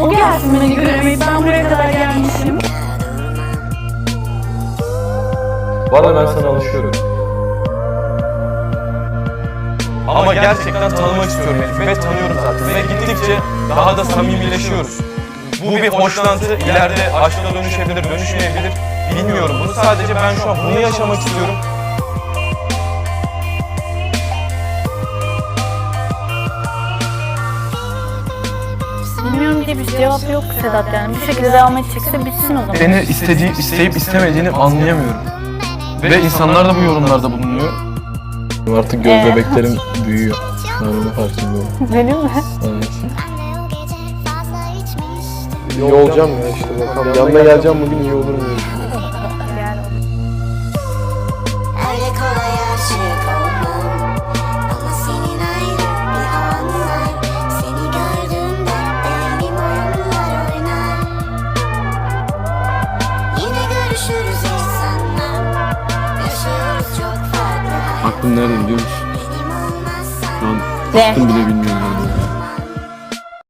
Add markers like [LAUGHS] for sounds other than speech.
O gelsin beni göremeyip ben buraya kadar gelmişim. Valla ben sana alışıyorum. Ama gerçekten tanımak istiyorum Elif ve tanıyorum zaten. Ve gittikçe daha da samimileşiyoruz. Bu bir hoşlantı ileride aşka dönüşebilir, dönüşmeyebilir. Bilmiyorum bunu. Sadece ben şu an bunu yaşamak istiyorum. Diye bir cevap yok Sedat yani. Bu şekilde devam edecekse bitsin o zaman. Beni istediği, isteyip istemediğini anlayamıyorum. Ve insanlar da bu yorumlarda bulunuyor. Artık göz Ee? bebeklerim [LAUGHS] büyüyor. Ben onu fark ediyorum. Benim mi? Evet. İyi olacağım ya işte bakalım. Yanına geleceğim bugün iyi olur mu diye düşünüyorum. Aklım nerede biliyor musun? Şu an aklım bile bilmiyorum nerede.